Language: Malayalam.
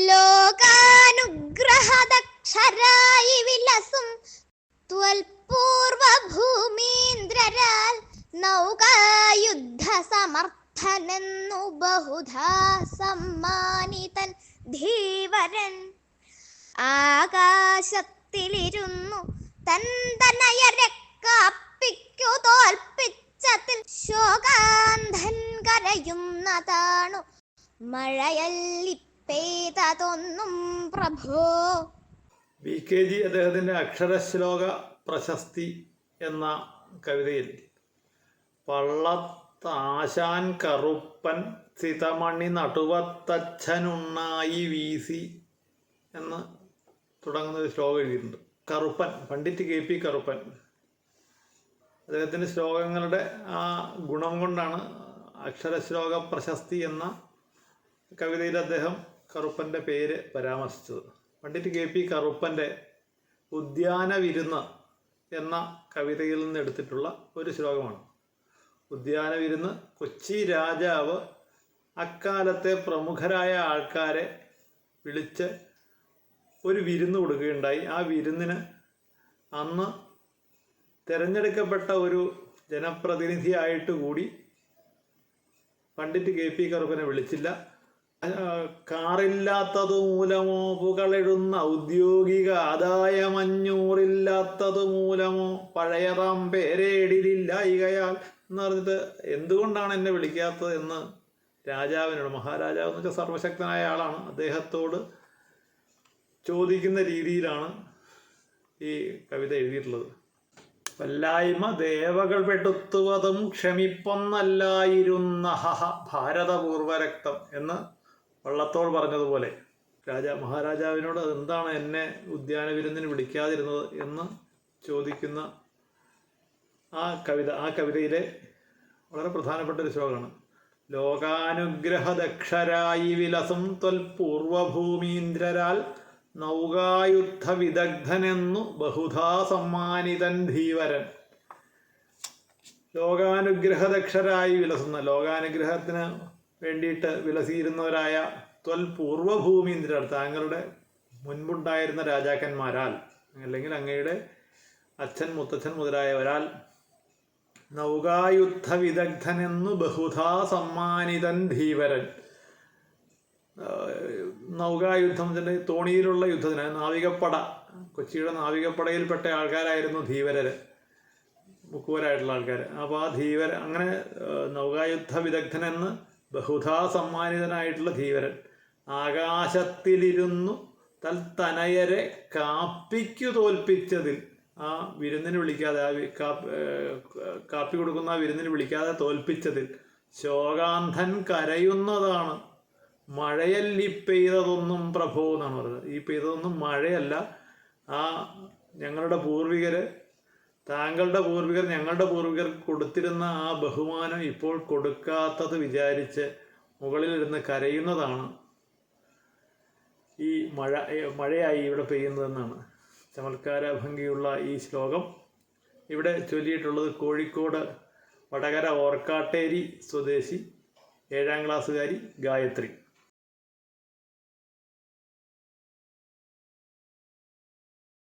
ലോകാനുഗ്രഹദക്ഷരായി വിലസും ത്വൽപൂർവഭൂമീന്ദ്രരാൽ നൗകായുദ്ധ സമർത്ഥനെന്നു ബഹുധാ സമ്മാനിതൻ ധീവരൻ. ആകാശത്തിലിരുന്നു തന്തനയരെ കാപ്പിക്കു തോൽപ്പിച്ചതിൽ ശോകാന്ധൻ കരയുന്നതാണു മഴയല്ലി പെയ്തതൊന്നും പ്രഭോ. വി കെ ജി അദ്ദേഹത്തിന്റെ അക്ഷരശ്ലോക പ്രശസ്തി എന്ന കവിതയിൽ പള്ളത്താശാൻ കറുപ്പൻ സിതമണി നടുവത്തച്ഛനുണ്ണായി വീസി എന്ന് തുടങ്ങുന്ന ഒരു ശ്ലോകം എഴുതിയിട്ടുണ്ട്. കറുപ്പൻ പണ്ഡിറ്റ് കെ പി കറുപ്പൻ. അദ്ദേഹത്തിന്റെ ശ്ലോകങ്ങളുടെ ആ ഗുണം കൊണ്ടാണ് അക്ഷരശ്ലോക പ്രശസ്തി എന്ന കവിതയിൽ അദ്ദേഹം കറുപ്പന്റെ പേര് പരാമർശിച്ചത്. പണ്ഡിറ്റ് കെ പി കറുപ്പന്റെ ഉദ്യാന വിരുന്ന് എന്ന കവിതയിൽ നിന്ന് എടുത്തിട്ടുള്ള ഒരു ശ്ലോകമാണ്. ഉദ്യാന വിരുന്ന് കൊച്ചി രാജാവ് അക്കാലത്തെ പ്രമുഖരായ ആൾക്കാരെ വിളിച്ച് ഒരു വിരുന്ന് കൊടുക്കുകയുണ്ടായി. ആ വിരുന്നിന് അന്ന് തിരഞ്ഞെടുക്കപ്പെട്ട ഒരു ജനപ്രതിനിധിയായിട്ട് കൂടി പണ്ഡിറ്റ് കെ പി കറുപ്പനെ വിളിച്ചില്ല. കാറില്ലാത്തതു മൂലമോ പുകളെഴുന്ന ഔദ്യോഗിക ആദായമഞ്ഞൂറില്ലാത്തതു മൂലമോ പഴയതാം പേരേടിലില്ലായികയാൽ എന്ന് പറഞ്ഞിട്ട് എന്തുകൊണ്ടാണ് എന്നെ വിളിക്കാത്തത് എന്ന് രാജാവിനോട് മഹാരാജാവ് എന്ന് വെച്ചാൽ സർവശക്തനായ ആളാണ് അദ്ദേഹത്തോട് ചോദിക്കുന്ന രീതിയിലാണ് ഈ കവിത എഴുതിയിട്ടുള്ളത്. വല്ലായ്മ ദേവകൾ പെടുത്തുവതും ക്ഷമിപ്പൊന്നല്ലായിരുന്ന ഹഹ ഭാരതപൂർവരക്തം എന്ന് വള്ളത്തോൾ പറഞ്ഞതുപോലെ രാജ മഹാരാജാവിനോട് എന്താണ് എന്നെ ഉദ്യാന വിരുന്നിന് വിളിക്കാതിരുന്നത് എന്ന് ചോദിക്കുന്ന ആ കവിത ആ കവിതയിലെ വളരെ പ്രധാനപ്പെട്ട ഒരു ശ്ലോകമാണ്. ലോകാനുഗ്രഹദക്ഷരായി വിലസം ത്വൽപൂർവഭൂമീന്ദ്രരാൽ നൗകായുദ്ധ വിദഗ്ധനെന്നു ബഹുധാ സമ്മാനിതൻ ധീവരൻ. ലോകാനുഗ്രഹദക്ഷരായി വിലസുന്ന ലോകാനുഗ്രഹത്തിന് വേണ്ടിയിട്ട് വിലസിയിരുന്നവരായ ത്വൽ പൂർവഭൂമീന്ദ്രർ താങ്കളുടെ മുൻപുണ്ടായിരുന്ന രാജാക്കന്മാരാൽ അല്ലെങ്കിൽ അങ്ങയുടെ അച്ഛൻ മുത്തച്ഛൻ മുതലായവരാൽ നൗകായുദ്ധ വിദഗ്ധനെന്നു ബഹുധാ സമ്മാനിതൻ ധീവരൻ. നൗകായുദ്ധം തോണിയിലുള്ള യുദ്ധത്തിന് നാവികപ്പട കൊച്ചിയുടെ നാവികപ്പടയിൽപ്പെട്ട ആൾക്കാരായിരുന്നു ധീവരർ മുക്കുവരായിട്ടുള്ള ആൾക്കാർ അപ്പോൾ ആ ധീവര അങ്ങനെ നൗകായുദ്ധ വിദഗ്ധനെന്ന് ബഹുധാ സമ്മാനിതനായിട്ടുള്ള ധീവരൻ. ആകാശത്തിലിരുന്നു തനയരെ കാപ്പിക്കു തോൽപ്പിച്ചതിൽ ആ വിരുന്നിന് വിളിക്കാതെ ആ കാപ്പി കൊടുക്കുന്ന ആ വിരുന്നിന് വിളിക്കാതെ തോൽപ്പിച്ചതിൽ ശോകാന്ധൻ കരയുന്നതാണ്. മഴയല്ലി പെയ്തതൊന്നും പ്രഭോ എന്നാണ് പറയുന്നത്. ഈ പെയ്തതൊന്നും മഴയല്ല. ആ ഞങ്ങളുടെ പൂർവികര് താങ്കളുടെ പൂർവികർ ഞങ്ങളുടെ പൂർവികർ കൊടുത്തിരുന്ന ആ ബഹുമാനം ഇപ്പോൾ കൊടുക്കാത്തത് വിചാരിച്ച് മുകളിലിരുന്ന് കരയുന്നതാണ് ഈ മഴ മഴയായി ഇവിടെ പെയ്യുന്നതെന്നാണ്. ചമൽക്കാര ഭംഗിയുള്ള ഈ ശ്ലോകം. ഇവിടെ ചൊല്ലിയിട്ടുള്ളത് കോഴിക്കോട് വടകര ഓർക്കാട്ടേരി സ്വദേശി ഏഴാം ക്ലാസ്സുകാരി ഗായത്രി.